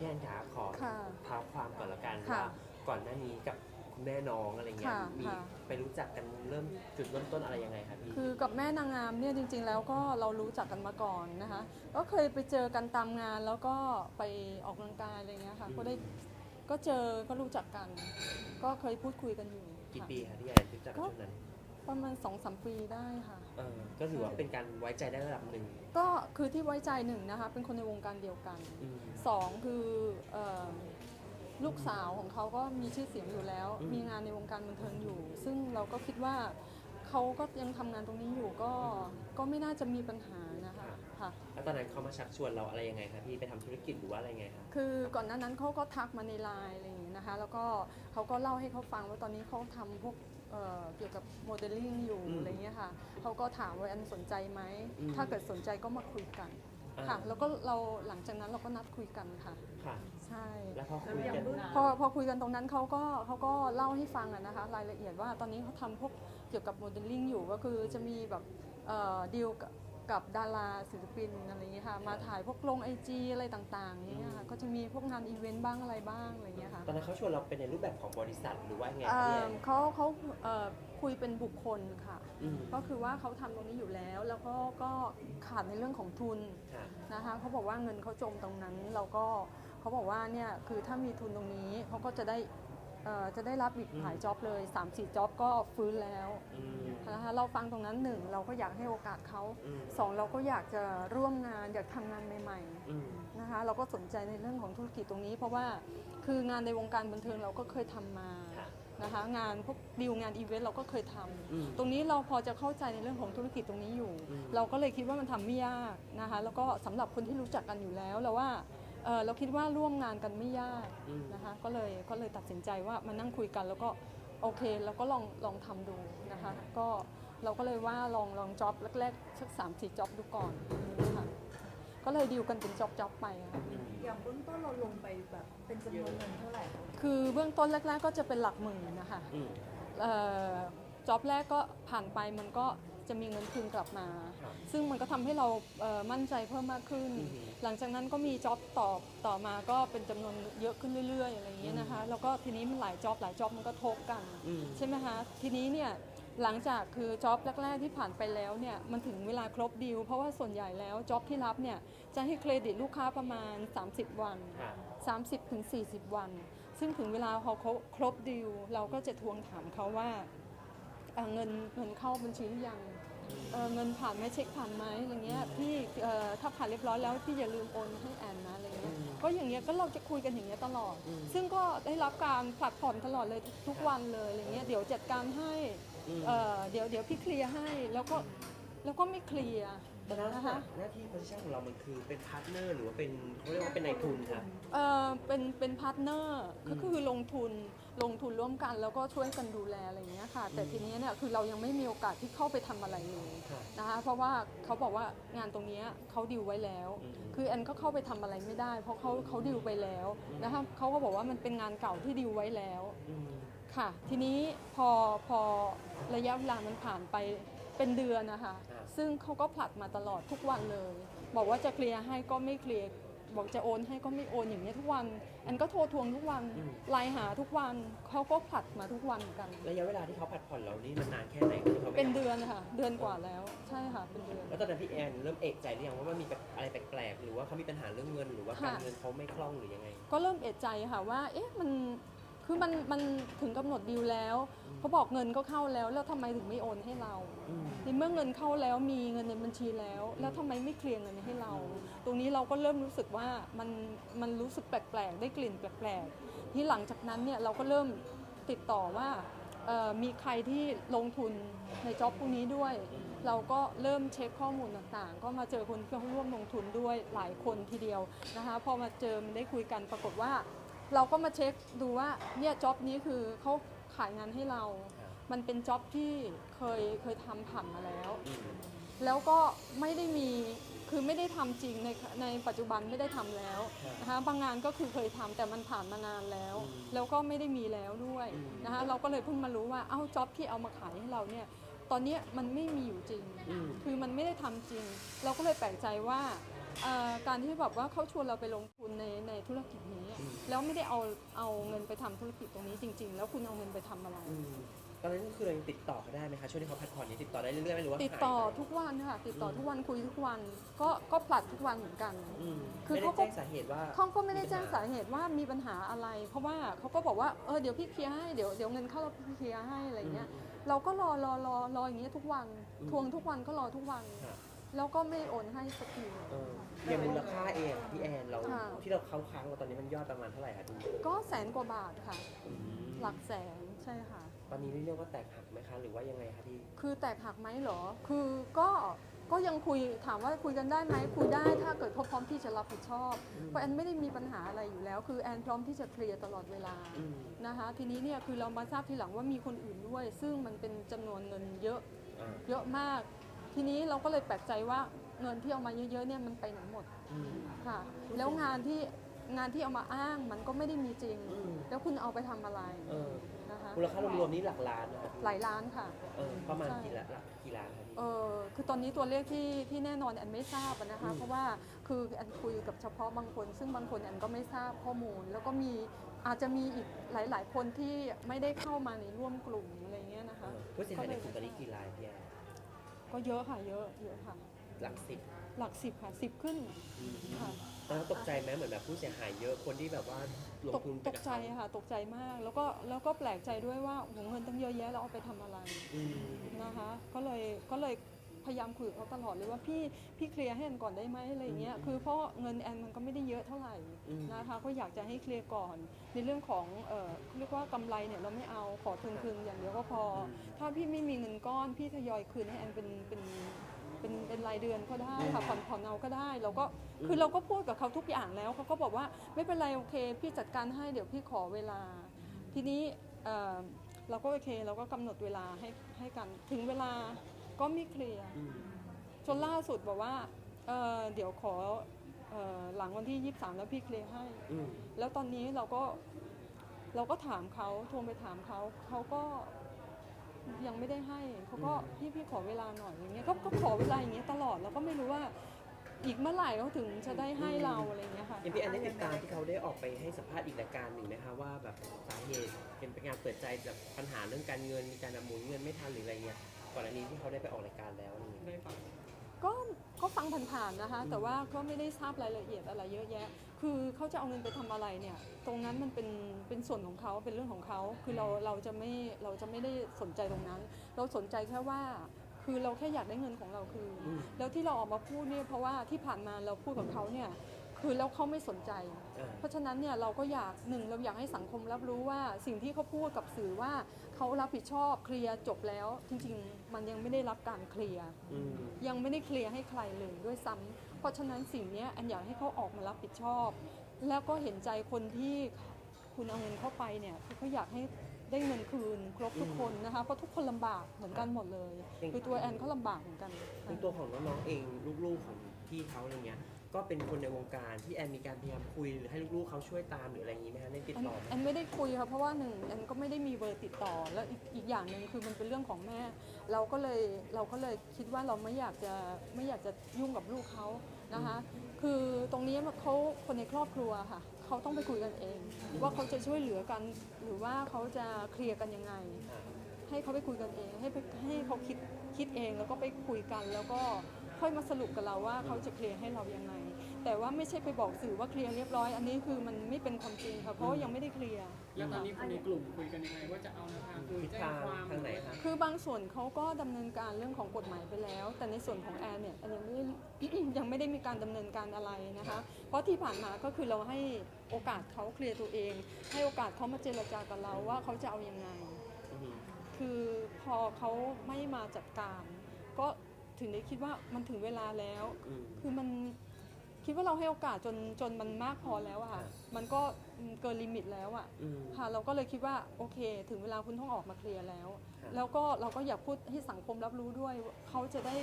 พี่แอนขาขอค่ะเท้าความก่อนละกันค่ะว่าก่อนหน้านี้กับคุณแม่น้องอะไรเงี้ยค่ะมีค่ะ ไปรู้จักกันเริ่มจุดเริ่มต้นอะไรยังไงครับพี่ คือกับแม่นางงามเนี่ยจริง ๆ แล้วก็เรารู้จักกันมาก่อนนะคะ ก็เคยไปเจอกันตามงานแล้วก็ไปออกกำลังกายอะไรเงี้ยค่ะก็ได้ก็เจอก็รู้จักกัน ก็เคยพูดคุยกันอยู่กี่ค่ะ ปีคะที่แอนรู้จักกันช่วงนั้นประมาณสองสามปีได้ค่ะเออก็ถือว่าเป็นการไว้ใจได้ระดับหนึ่ง ก็คือที่ไว้ใจหนึ่งนะคะเป็นคนในวงการเดียวกันอืมสองคือเอ่อลูกสาวของเขาก็มีชื่อเสียงอยู่แล้ว อืม มีงานในวงการบันเทิงอยู่ ซึ่งเราก็คิดว่าเขาก็ยังทำงานตรงนี้อยู่ก็ก็ไม่น่าจะมีปัญหานะคะค่ะ แล้วตอนนั้นเขามาชักชวนเราอะไรยังไงคะพี่ไปทำธุรกิจหรือว่าอะไรไงคะคือก่อนหน้านั้นเขาก็ทักมาในไลน์อะไรอย่างเงี้ยนะคะ แล้วก็เขาก็เล่าให้เขาฟังว่าตอนนี้เขาทำพวก เอ่อเกี่ยวกับโมเดลลิ่งอยู่อะไรเงี้ยค่ะเขาก็ถามว่าอันสนใจไหมถ้าเกิดสนใจก็มาคุยกันอ่า ค่ะ แล้วก็เราหลังจากนั้นเราก็นัดคุยกันค่ะ ค่ะ ใช่ แล้วพอคุยกัน พอพอคุยกันตรงนั้นเขาก็เขาก็เล่าให้ฟังอะนะคะ รายละเอียดว่าตอนนี้เขาทำพวกเกี่ยวกับโมเดลลิ่งอยู่ก็คือจะมีแบบดีล กับกับดาราศิลปินอะไรอย่างเงี้ยค่ะมาถ่ายพวกลงไอจีอะไรต่างๆอย่างเงี้ยค่ะก็จะมีพวกงานอีเวนต์บ้างอะไรบ้างอะไรอย่างเงี้ยค่ะ ตอนนั้นเขาชวนเราเป็นในรูปแบบของบริษัทหรือว่าไงเอ่คะพี่อแอนเขาเขาเอ่อคุยเป็นบุคคลค่ะ อืม ก็คือว่าเขาทำตรงนี้อยู่แล้ว แล้วก็ก็ขาดในเรื่องของทุนค่ะ นะคะเขาบอกว่าเงินเขาจมตรงนั้น เราก็เขาบอกว่าเนี่ยคือถ้ามีทุนตรงนี้เขาก็จะได้ เอ่อจะได้รับอีกอืมหลายจ็อบเลย3 4จ็อบก็ฟื้นแล้วอืม นะคะเราฟังตรงนั้นหนึ่งเราก็อยากให้โอกาสเขาอืม สองเราก็อยากจะร่วมงานอยากทำงานใหม่อืมๆนะคะเราก็สนใจในเรื่องของธุรกิจตรงนี้ เพราะว่าคืองานในวงการบันเทิงเราก็เคยทำมาค่ะนะคะงานพวกดีลงานอีเวนต์เราก็เคยทำอืมตรงนี้เราพอจะเข้าใจในเรื่องของธุรกิจตรงนี้อยู่ อืม เราก็เลยคิดว่ามันทำไม่ยากนะคะแล้วก็สำหรับคนที่รู้จักกันอยู่แล้วเราว่า เอ่อเราคิดว่าร่วมงานกันไม่ยากอืม นะคะก็เลยก็เลยตัดสินใจว่ามานั่งคุยกัน แล้วก็โอเคแล้วก็ลองลองทำดูนะคะก็เราก็เลยว่าลองลองจ็อบแรกๆสักสามสี่จ็อบดูก่อนนะคะก็เลยดีลกันเป็นจ็อบจ็อบไปค่ะอืมอย่างเบื้องต้นเราลงไปแบบเป็นจำนวนเงินเท่าไหร่คะคือเบื้องต้นแรกๆก็จะเป็นหลักหมื่นนะคะอืม เอ่อจ็อบแรกก็ผ่านไปมันก็จะมีเงินคืนกลับมา ครับซึ่งมันก็ทำให้เราเอ่อมั่นใจเพิ่มมากขึ้น อือฮึ หลังจากนั้นก็มีจ็อบต่อต่อมาก็เป็นจำนวนเยอะขึ้นเรื่อยๆอะไรอย่างเงี้ยนะคะแล้วก็ทีนี้มันหลายจ็อบหลายจ็อบมันก็ทบกันอืมใช่ไหมคะทีนี้เนี่ยหลังจากคือจ็อบแรกๆที่ผ่านไปแล้วเนี่ยมันถึงเวลาครบดีลเพราะว่าส่วนใหญ่แล้วจ็อบที่รับเนี่ยจะให้เครดิตลูกค้าประมาณ 30 วันค่ะ30ถึง40วัน ซึ่งถึงเวลาพอเขาครบดีลเราก็จะทวงถามเขาว่าเอ่อเงินเงินเข้าบัญชีหรือยัง เอ่อเงินผ่านไหมเช็คผ่านไหมอย่างเงี้ยพี่เอ่อถ้าผ่านเรียบร้อยแล้วพี่อย่าลืมโอนให้แอนนะอะไรเงี้ยอืมก็อย่างเงี้ยก็เราจะคุยกันอย่างเงี้ยตลอดอืมซึ่งก็ได้รับการผลัดผ่อนตลอดเลยทุกวันเลยอะไรเงี้ยเดี๋ยวจัดการให้อืมเอ่อเดี๋ยวเดี๋ยวพี่เคลียร์ให้แล้วก็แล้วก็ไม่เคลียร์ตอนนั้นนะคะหน้าที่โพสิชันของเรา มันคือเป็นพาร์ทเนอร์หรือว่าเป็นเขาเรียกว่าเป็นนายทุนค่ะเอ่อเป็นเป็นพาร์ทเนอร์ก็คือลงทุน ลงทุนร่วมกันแล้วก็ช่วยกันดูแลอะไรอย่างเงี้ยค่ะ แต่อืมทีนี้เนี่ยคือเรายังไม่มีโอกาสที่เข้าไปทำอะไรเลยค่ะนะคะเพราะว่าเขาบอกว่างานตรงเนี้ยเขาดิวไว้แล้วอืมคือแอนก็เข้าไปทำอะไรไม่ได้ เพราะเขาเขาดิวไปแล้วอืมนะคะเขาก็บอกว่ามันเป็นงานเก่าที่ดิวไว้แล้วอืมค่ะ ทีนี้พอพอระยะเวลามันผ่านไปเป็นเดือนนะคะครับซึ่งเขาก็ผลัดมาตลอดทุกวันเลย บอกว่าจะเคลียร์ให้ก็ไม่เคลียร์ บอกจะโอนให้ก็ไม่โอนอย่างนี้ยทุกวันแอนก็โทรทวงทุกวันอืม ไลน์หาทุกวันเขาก็ผลัดมาทุกวันเหมือนกัน ระยะเวลาที่เขาผัดผ่อนเรานี่มันนานแค่ไหนที่เขาไม่เป็นเดือนค่ะ เดือนกว่าแล้ว ใช่ค่ะ เป็นเดือน แล้วตอนนั้นพี่แอนเริ่มเอกใจหรือยังว่ามันมีแบบอะไรแปลกๆหรือว่าเขามีปัญหาเรื่องเงินหรือว่าการค่ะ เงินเขาไม่คล่องหรือยังไง ก็เริ่มเอะใจค่ะว่า เอ๊ะ มัน คือมันมันถึงกำหนดดีลแล้วเขาบอกเงินก็เข้าแล้ว แล้วทำไมถึงไม่โอนให้เราอืม ในเมื่อเงินเข้าแล้วมีเงินในบัญชีแล้ว แล้วทำไมไม่เคลียร์เงินให้เรา ตรงนี้เราก็เริ่มรู้สึกว่ามันมันรู้สึกแปลกๆ ได้กลิ่นแปลกๆที่หลังจากนั้นเนี่ยเราก็เริ่มติดต่อว่าเอ่อมีใครที่ลงทุนในจ็อบพวกนี้ด้วย เราก็เริ่มเช็คข้อมูลต่างๆ ก็มาเจอคนที่เขาร่วมลงทุนด้วยหลายคนทีเดียวนะคะพอมาเจอมันได้คุยกันปรากฏว่า เราก็มาเช็คดูว่าเนี่ยจ็อบนี้คือเขาขายงานให้เราครับมันเป็นจ็อบที่เคยเคยทำผ่านมาแล้วอืมแล้วก็ไม่ได้มีคือไม่ได้ทำจริงในในปัจจุบันไม่ได้ทำแล้วครับนะคะบางงานก็คือเคยทำแต่มันผ่านมานานแล้ว อืมแล้วก็ไม่ได้มีแล้วด้วยอืม นะคะเราก็เลยเพิ่งมารู้ว่าเอ้าจ็อบที่เอามาขายให้เราเนี่ยตอนเนี้ยมันไม่มีอยู่จริง อืม คือมันไม่ได้ทำจริง เราก็เลยแปลกใจว่า เอ่อการที่แบบว่าเขาชวนเราไปลงทุนในในธุรกิจนี้แล้วไม่ได้เอาเอาเงินไปทำธุรกิจตรงนี้จริง ๆ แล้วคุณเอาเงินไปทำอะไร อืมตอนนั้นก็คือเรายังติดต่อเขาได้ไหมคะช่วงที่เขาพักผ่อนนี้ติดต่อได้เรื่อยๆไหมหรือว่าติดต่อหายไปทุกวันค่ะติดต่อทุกวันคุยทุกวันก็ก็ผลัดทุกวันเหมือนกัน อืมคือไม่ได้เขาก็ แจ้งสาเหตุว่าเขาก็ไม่ได้แจ้งสาเหตุว่ามีปัญหาอะไร เพราะว่าเขาก็บอกว่าเออเดี๋ยวพี่เคลียร์ให้เดี๋ยวเดี๋ยวเงินเข้าเราพี่เคลียร์ให้อะไรเงี้ยอืมเราก็รอรอรอรออย่างเงี้ยทุกวันอืมทวงทุกวันก็รอทุกวัน ค่ะ แล้วก็ไม่โอนให้สักทีเอออย่างมูลค่าเองพี่แอนเราค่ะ ที่เราเข้าค้างเราตอนนี้มันยอดประมาณเท่าไหร่คะดูก็แสนกว่าบาทค่ะอืมหลักแสนใช่ค่ะ ตอนนี้เรียกว่าแตกหักไหมคะ หรือว่ายังไงคะพี่คือแตกหักไหมเหรอ คือก็ก็ยังคุยถามว่าคุยกันได้ไหมคุยได้ถ้าเกิดเขาพร้อมที่จะรับผิดชอบอืมเพราะแอนไม่ได้มีปัญหาอะไรอยู่แล้ว คือแอนพร้อมที่จะเคลียร์ตลอดเวลา อืมนะคะทีนี้เนี่ยคือเรามาทราบทีหลังว่ามีคนอื่นด้วย ซึ่งมันเป็นจำนวนเงินเยอะอ่าเยอะมาก ทีนี้เราก็เลยแปลกใจว่าเงินที่เอามาเยอะๆเนี่ยมันไปไหนหมดอืมค่ะ แล้วงานที่งานที่เอามาอ้างมันก็ไม่ได้มีจริง อืม แล้วคุณเอาไปทำอะไรเออนะคะมูลค่ารวมๆนี่หลักล้านนะคะหลายล้านค่ะ เออประมาณใช่กี่ละหลักกี่ล้านคะพี่ เออคือตอนนี้ตัวเลขที่ที่แน่นอนแอนไม่ทราบอะนะคะ อืม เพราะว่าคือแอนคุยกับเฉพาะบางคน ซึ่งบางคนแอนก็ไม่ทราบข้อมูล แล้วก็มีอาจจะมีอีกหลาย ๆ คนที่ไม่ได้เข้ามาในร่วมกลุ่มอะไรเงี้ยนะเอคะ อผู้เสียหายในกลุ่มตอนนี้กี่รายพี่แอน ก็เยอะค่ะเยอะเยอะค่ะ หลักสิบหลักสิบค่ะสิบขึ้นอืมค่ะ ตอนนั้นตกใจไหมเหมือนแบบผู้เสียหายเยอะคนที่แบบว่าลงตกทุนไปตบกใจเขาค่ะ ตกใจมาก แล้วก็แล้วก็แปลกใจด้วยว่าโหเงินตั้งเยอะแยะเราเอาไปทำอะไรอืม นะคะ ก็เลยก็เลย พยายามคุยกับเขาตลอดเลยว่าพี่พี่เคลียร์ให้แอนก่อนได้ไหมอะไรอย่างเงี้ยอืมคือเพราะเงินแอนมันก็ไม่ได้เยอะเท่าไหร่อืมนะคะก็อยากจะให้เคลียร์ก่อน ในเรื่องของเอ่อเขาเรียกว่ากำไรเนี่ยเราไม่เอาขอทุนคืนอย่างเดียวก็พออถ้าพี่ไม่มีเงินก้อนพี่ทยอยคืนให้แอนเป็นเป็นเป็นเป็นรายเดือนก็ได้ค่ะผ่อนผ่อนเอาก็ได้ เราก็คือเราก็พูดกับเขาทุกอย่างแล้วเขาก็บอกว่าไม่เป็นไรโอเค พี่จัดการให้เดี๋ยวพี่ขอเวลา ทีนี้เอ่อเราก็โอเคเราก็กำหนดเวลาให้ให้กันถึงเวลา ก็ไม่เคลียร์อืมจนล่าสุดบอกว่าเอ่อเดี๋ยวขอเอ่อหลังวันที่ 23 แล้วพี่เคลียร์ให้อืมแล้วตอนนี้เราก็เราก็ถามเขาโทรไปถามเขาเขาก็ยังไม่ได้ให้เขาก็พี่พี่ขอเวลาหน่อยอย่างเงี้ยก็ก็ขอเวลาอย่างเงี้ยตลอดแล้วก็ไม่รู้ว่าอีกเมื่อไหร่เขาถึงจะได้ให้เราอะไรอย่างเงี้ยค่ะอย่างพี่แอนได้ติดตามที่เขาได้ออกไปให้สัมภาษณ์อีกรายการหนึ่งไหมคะว่าแบบสาเหตุเป็นงานเปิดใจจากปัญหาเรื่องการเงินมีการนำหมุนเงินไม่ทันหรืออะไรเงี้ย ก่อนอันนี้ที่เขาได้ไปออกรายการแล้วอะไรเงี้ยก็ก็ฟังผ่านๆนะคะอืมแต่ว่าก็ไม่ได้ทราบรายละเอียดอะไรเยอะแยะ คือเขาจะเอาเงินไปทำอะไรเนี่ย ตรงนั้นมันเป็นเป็นส่วนของเขาเป็นเรื่องของเขา คือเราเราจะไม่เราจะไม่ได้สนใจตรงนั้น เราสนใจแค่ว่า คือเราแค่อยากได้เงินของเราคืออมแล้วที่เราออกมาพูดเนี่ยเพราะว่าที่ผ่านมาเราพูดกับเขาเนี่ย คือแล้วเขาไม่สนใจอ่าเพราะฉะนั้นเนี่ยเราก็อยากหนึ่งเราอยากให้สังคมรับรู้ว่าสิ่งที่เขาพูดกับสื่อว่าเขารับผิดชอบเคลียร์จบแล้ว จริง ๆ มันยังไม่ได้รับการเคลียร์อืมยังไม่ได้เคลียร์ให้ใครเลยด้วยซ้ำเพราะฉะนั้นสิ่งเนี้ยอันอยากให้เขาออกมารับผิดชอบ แล้วก็เห็นใจคนที่คุณเอาเงินเข้าไปเนี่ยคือเขาอยากให้ได้เงินคืนครบทุกคนนะคะเพราะทุกคนลำบากเหมือนกันหมดเลยคือตัวแอนเขาลำบากเหมือนกันในตัวของน้องๆเองลูกๆของพี่เขาอะไรเงี้ย ก็เป็นคนในวงการที่แอนมีการพยายามคุยหรือให้ลูกๆเขาช่วยตามหรืออะไรอย่างนี้ไหมคะในติดแอนต่อไหมแอนไม่ได้คุยค่ะเพราะว่าหนึ่งแอนก็ไม่ได้มีเบอร์ติดต่อ แล้วอีกอีกอย่างหนึ่งคือมันเป็นเรื่องของแม่ เราก็เลยเราก็เลยคิดว่าเราไม่อยากจะไม่อยากจะยุ่งกับลูกเขานะคะ คือตรงนี้มันเขาคนในครอบครัวค่ะเขาต้องไปคุยกันเอง ว่าเขาจะช่วยเหลือกันหรือว่าเขาจะเคลียร์กันยังไง อ่า ให้เขาไปคุยกันเอง ให้ไปให้เขาคิดคิดเองแล้วก็ไปคุยกัน แล้วก็ค่อยมาสรุปกับเราว่าเขาจะเคลียร์ให้เรายังไง แต่ว่าไม่ใช่ไปบอกสื่อว่าเคลียร์เรียบร้อย อันนี้คือมันไม่เป็นความจริงค่ะเพราะว่ายังไม่ได้เคลียร์ แล้วตอนนี้คนในกลุ่มคุยกันยังไงว่าจะเอาแนวทางคือทิศแจ้ทางงความทางไหนคะคือบางส่วนเขาก็ดำเนินการเรื่องของกฎหมายไปแล้ว แต่ในส่วนของแอนเนี่ยแอนยังไม่ได้ ยังไม่ได้มีการดำเนินการอะไรนะคะ เพราะที่ผ่านมาก็คือเราให้โอกาสเขาเคลียร์ตัวเอง ให้โอกาสเขามาเจรจากับเราว่าเขาจะเอายังไง อืมคือพอเขาไม่มาจัดการ ก็ถึงได้คิดว่ามันถึงเวลาแล้ว อืม คือมัน คิดว่าเราให้โอกาสจนจนมันมากพอแล้วอะค่ะครับมันก็เกินลิมิตแล้วอะอืม ค่ะ เราก็เลยคิดว่าโอเค ถึงเวลาคุณต้องออกมาเคลียร์แล้ว ครับ แล้วก็เราก็อยากพูดให้สังคมรับรู้ด้วยว่าเขาจะได้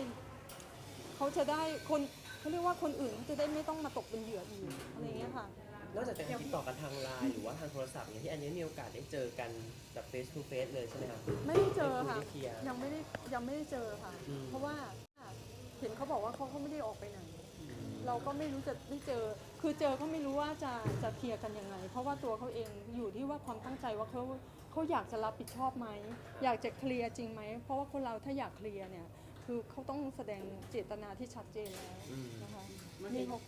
เขาจะได้คนเขาเรียกว่าคนอื่นจะได้ไม่ต้องมาตกเป็นเหยื่ออีกอะไรอย่างเงี้ยค่ะ นอกจากจะติดต่อกันทางไลน์หรือว่าทางโทรศัพท์อย่างที่อันนี้มีโอกาสได้เจอกันแบบ face to face เลยใช่ไหมคะไม่ได้เจอค่ะได้คุยได้เคลียร์ยังไม่ได้ยังไม่ได้เจอค่ะ อืม เพราะว่าเห็นเขาบอกว่าเขาก็ไม่ได้ออกไปไหน เราก็ไม่รู้จะได้เจอ คือเจอก็ไม่รู้ว่าจะจะเคลียร์กันยังไง เพราะว่าตัวเขาเองอยู่ที่ว่าความตั้งใจว่าเขาเขาอยากจะรับผิดชอบไหม อยากจะเคลียร์จริงไหม เพราะว่าคนเราถ้าอยากเคลียร์เนี่ย คือเขาต้องแสดงเจตนาที่ชัดเจนแล้วอืมนะคะเมื่อนี่กี้เขา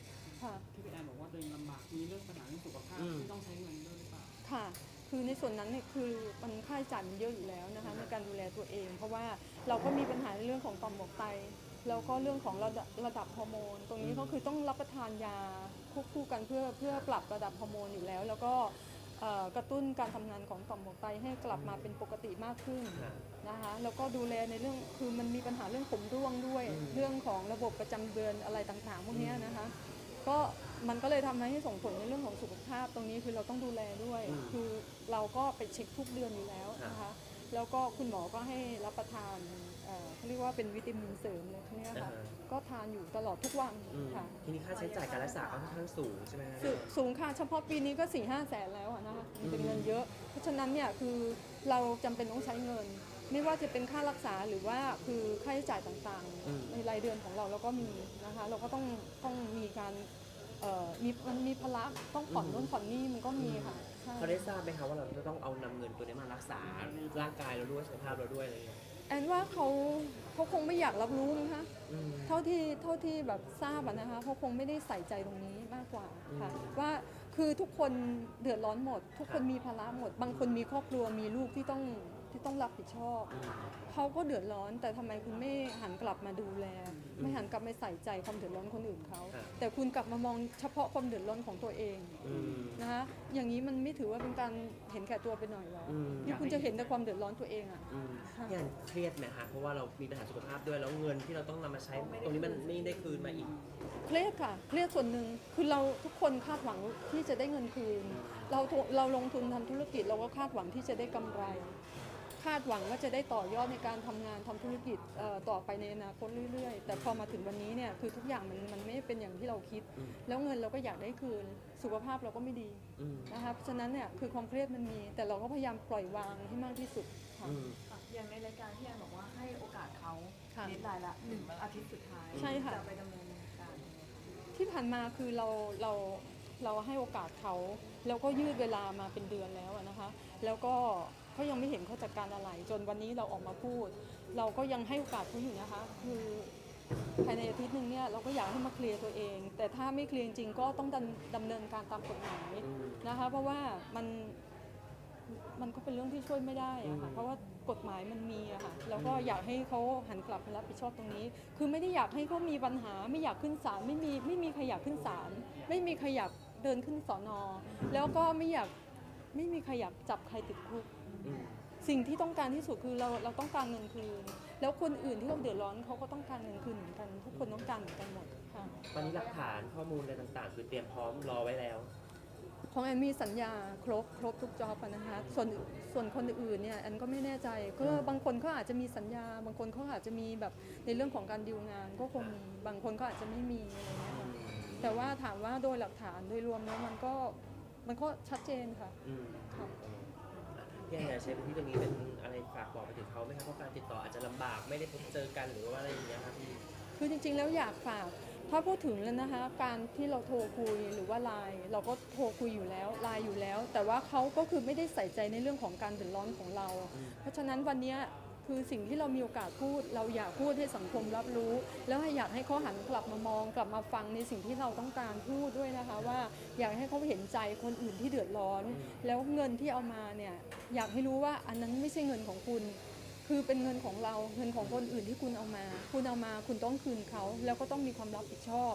ค่ะ ที่พี่แอนบอกว่าตัวเองลำบากมีเรื่องปัญหาเรื่องสุขภาพอืมที่ต้องใช้เงินด้วยหรือเปล่า ค่ะ คือในส่วนนั้นเนี่ยคือมันค่าใช้จ่ายมันเยอะอยู่แล้วนะคะในการดูแลตัวเอง เพราะว่าเราก็มีปัญหาในเรื่องของต่อมหมวกไต แล้วก็เรื่องของระดับระดับฮอร์โมน ตรงนี้ก็คือต้องรับประทานยาควบคู่กันเพื่อเพื่อปรับระดับฮอร์โมนอยู่แล้ว แล้วก็เอ่อกระตุ้นการทำงานของต่อมหมวกไตให้กลับมาเป็นปกติมากขึ้นค่ะนะคะแล้วก็ดูแลในเรื่องคือมันมีปัญหาเรื่องผมร่วงด้วยอืมเรื่องของระบบประจำเดือนอะไรต่างๆ พวกเนี้ยนะคะก็มันก็เลยทำให้ส่งผลในเรื่องของสุขภาพ ตรงนี้คือเราต้องดูแลด้วยอืมคือเราก็ไปเช็คทุกเดือนอยู่แล้วนะคะแล้วก็คุณหมอก็ให้รับประทานเอ่อเขาเรียกว่าเป็นวิตามินเสริมเลยทีเนี้ยอ่าค่ะฮะ ก็ทานอยู่ตลอดทุกวันอืมค่ะทีนี้ค่าใช้จ่ายการรักษาก็ค่อนข้างสูงใช่ไหมฮะสสูงค่ะเฉพาะปีนี้ก็4ี่ห้าแสนแล้วอะนะคะมันเป็นอืม เงินเยอะ เพราะฉะนั้นเนี่ยคือเราจำเป็นต้องใช้เงิน ไม่ว่าจะเป็นค่ารักษาหรือว่าคือค่าใช้จ่ายต่างอืม ๆ ในรายเดือนของเราเราก็มีนะคะ เราก็ต้องต้องมีการเอ่อมีมันมีภาระต้องผ่อนนู่นผ่อนนี่มันก็มีค่ะใช่ เขาได้ทราบไหมคะว่าเราจะต้องเอานำเงินตัวนี้มารักษาร่างกายเราด้วยสุขภาพเราด้วยอะไรอย่างเงี้ย แอนว่าเขาเขาคงไม่อยากรับรู้นะคะอืมเท่าที่เท่าที่แบบทราบอะนะคะเขาคงไม่ได้ใส่ใจตรงนี้มากกว่าค่ะอืมว่า คือทุกคนเดือดร้อนหมด ทุกคนครับมีภาระหมด บางคนมีครอบครัวมีลูกที่ต้องที่ต้องรับผิดชอบอืมเขาก็เดือดร้อน แต่ทำไมคุณไม่หันกลับมาดูแล ไม่หันกลับมาใส่ใจความเดือดร้อนคนอื่นเขาครับ แต่คุณกลับมามองเฉพาะความเดือดร้อนของตัวเองอืม นะคะอย่างนี้มันไม่ถือว่าเป็นการเห็นแก่ตัวไปหน่อยแล้วอืม ที่คุณจะเห็นแต่ความเดือดร้อนตัวเองอะอืมค่ะพี่แอนเครียดไหมคะเพราะว่าเรามีปัญหาสุขภาพด้วยแล้วเงินที่เราต้องนำมาใช้ ตรงนี้มันไม่ได้คืนมาอีก เครียดค่ะเครียดส่วนหนึ่งคือเราทุกคนคาดหวังที่จะได้เงินคืน เราทุเราลงทุนทำธุรกิจเราก็คาดหวังที่จะได้กำไร คาดหวังว่าจะได้ต่อยอดในการทำงานทำธุรกิจเอ่อต่อไปในอนาคตเรื่อยๆ แต่พอมาถึงวันนี้เนี่ยคือทุกอย่างมันมันไม่เป็นอย่างที่เราคิดอืมแล้วเงินเราก็อยากได้คืน สุขภาพเราก็ไม่ดีอืมนะคะเพราะฉะนั้นเนี่ยคือความเครียดมันมี แต่เราก็พยายามปล่อยวางให้มากที่สุดค่ะอืมอย่างในรายการที่แอนบอกว่าให้โอกาสเขาค่ะเดทไลน์ละหนึ่งอาทิตย์สุดท้ายใช่ค่ะจะไปดำเนินการยังไงคะที่ผ่านมาคือเราเรา เราให้โอกาสเขาแล้วก็ยืดเวลามาเป็นเดือนแล้วอะนะคะ แล้วก็เขายังไม่เห็นเขาจัดการอะไร จนวันนี้เราออกมาพูด เราก็ยังให้โอกาสเขาอยู่นะคะ คือภายในอาทิตย์หนึ่งเนี่ยเราก็อยากให้มาเคลียร์ตัวเอง แต่ถ้าไม่เคลียร์จริงๆก็ต้องดำดำเนินการตามกฎหมายอืมนะคะ เพราะว่ามันมันก็เป็นเรื่องที่ช่วยไม่ได้อะค่ะอืมเพราะว่ากฎหมายมันมีอะค่ะแล้วก็อยากให้เขาหันกลับมารับผิดชอบตรงนี้ คือไม่ได้อยากให้เขามีปัญหา ไม่อยากขึ้นศาลไม่มีไม่มีใครอยากขึ้นศาลไม่มีใครอยาก เดินขึ้นสอนอ แล้วก็ไม่อยากไม่มีใครอยากจับใครติดคุก อืมสิ่งที่ต้องการที่สุดคือเราเราต้องการเงินคืน แล้วคนอื่นที่เขาเดือดร้อนเขาก็ต้องการเงินคืนเหมือนกัน ทุกคนต้องการเหมือนกันหมดค่ะ ตอนนี้หลักฐานข้อมูลอะไรต่าง ๆ คือเตรียมพร้อมรอไว้แล้ว ของแอนมีสัญญาครบครบทุกจอบอะนะคะส่วนส่วนคนอื่นเนี่ยแอนก็ไม่แน่ใจก็บางคนเขาอาจจะมีสัญญา บางคนเขาอาจจะมีแบบในเรื่องของการดีลงาน ก็คงมีบางคนก็อาจจะไม่มีอะไรเงี้ยค่ะ แต่ว่าถามว่าโดยหลักฐานโดยรวมแล้วมันก็มันก็ชัดเจนค่ะ อืมค่ะพี่แอนอยากใช้พื้นที่ตรงนี้เป็นอะไรฝากบอกไปถึงเขาไหมครับเพราะการติดต่ออาจจะลำบากไม่ได้พบเจอกันหรือว่าอะไรอย่างเงี้ยครับพี่ คือจริงๆ แล้วอยากฝากถ้าพูดถึงแล้วนะคะ การที่เราโทรคุยหรือว่าไลน์เราก็โทรคุยอยู่แล้วไลน์อยู่แล้ว แต่ว่าเขาก็คือไม่ได้ใส่ใจในเรื่องของการเดือดร้อนของเราอืมเพราะฉะนั้นวันเนี้ย คือสิ่งที่เรามีโอกาสพูด เราอยากพูดให้สังคมรับรู้ แล้วให้อยากให้เขาหันกลับมามอง กลับมาฟังในสิ่งที่เราต้องการพูดด้วยนะคะว่าอยากให้เขาเห็นใจคนอื่นที่เดือดร้อน แล้วเงินที่เอามาเนี่ยอยากให้รู้ว่าอันนั้นไม่ใช่เงินของคุณคือเป็นเงินของเราเงินของคนอื่นที่คุณเอามา คุณเอามาคุณต้องคืนเขา แล้วก็ต้องมีความรับผิดชอบ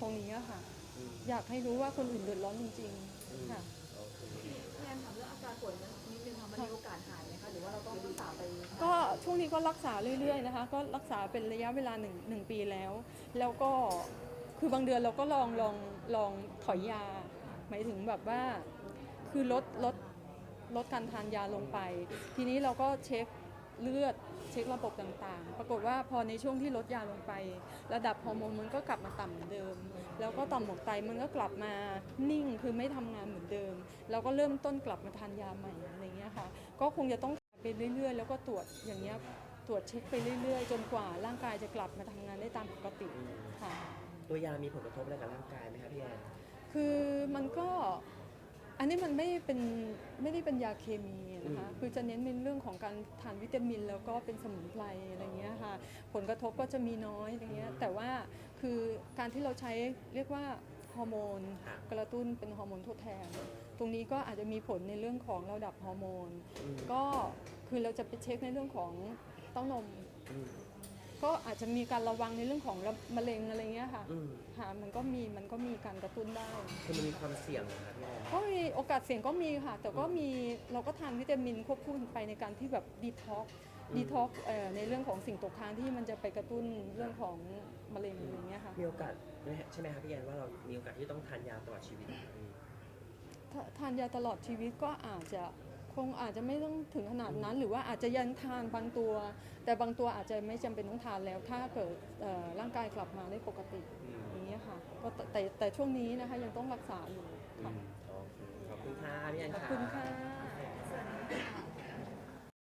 ตรงนี้อะค่ะอืมอยากให้รู้ว่าคนอื่นเดือดร้อนจริงอืมๆค่ะโอเคพี่แอนถามเรื่องอาการป่วยนิดนึงค่ะมันมีโอกาสหายไหมคะหรือว่าเราต้องรักษาไป ก็ช่วงนี้ก็รักษาเรื่อยๆนะคะ ก็รักษาเป็นระยะเวลาหนึ่งหนึ่งปีแล้ว แล้วก็คือบางเดือนเราก็ลองลองลองถอยยา หมายถึงแบบว่าคือลดลดลดการทานยาลงไป ทีนี้เราก็เช็คเลือดเช็คระบบต่างๆ ปรากฏว่าพอในช่วงที่ลดยาลงไป ระดับฮอร์โมนมันก็กลับมาต่ำเหมือนเดิม แล้วก็ต่อมหมวกไตมันก็กลับมานิ่งคือไม่ทำงานเหมือนเดิม เราก็เริ่มต้นกลับมาทานยาใหม่อะไรเงี้ยค่ะ ก็คงจะต้อง ไปเรื่อยๆ แล้วก็ตรวจอย่างเงี้ยตรวจเช็คไปเรื่อยๆ จนกว่าร่างกายจะกลับมาทำงานได้ตามปกติอืมค่ะ ตัวยามีผลกระทบอะไรกับร่างกายไหมครับพี่แอน คือมันก็อันนี้มันไม่เป็นไม่ได้เป็นยาเคมีนะคะอืมคือจะเน้นในเรื่องของการทานวิตามิน แล้วก็เป็นสมุนไพรอะไรเงี้ยค่ะ ผลกระทบก็จะมีน้อยอะไรเงี้ยแต่ว่าคือการที่เราใช้เรียกว่า ฮอร์โมนค่ะกระตุ้นเป็นฮอร์โมนทดแทน ตรงนี้ก็อาจจะมีผลในเรื่องของระดับฮอร์โมนอืมก็คือเราจะไปเช็คในเรื่องของเต้านมอืมก็อาจจะมีการระวังในเรื่องของมะเร็งอะไรเงี้ยค่ะอืมค่ะมันก็มีมันก็มีการกระตุ้นได้คือมันมีความเสี่ยงเหรอครับพี่แอนก็มีโอกาสเสี่ยงก็มีค่ะ แต่ก็มีเราก็ทานวิตามินควบคู่กันไปในการที่แบบดีท็อก ดีท็อกในเรื่องของสิ่งตกค้างที่มันจะไปกระตุ้นเรื่องของมะเร็งอะไรเงี้ยค่ะมีโอกาสไหมฮะใช่ไหมครับพี่แอนว่าเรามีโอกาสที่ต้องทานยาตลอดชีวิตอืมถ้าทานยาตลอดชีวิตก็อาจจะคงอาจจะไม่ต้องถึงขนาดนั้น หรือว่าอาจจะยังทานบางตัว แต่บางตัวอาจจะไม่จำเป็นต้องทานแล้ว ถ้าเกิดเอ่อร่างกายกลับมาได้ปกติอืมอย่างเงี้ยค่ะก็แต่แต่แต่ช่วงนี้นะคะยังต้องรักษาอยู่อืค่ะมโอเคขอบคุณค่ะพี่แอนขอบค่ะคุณค่ะ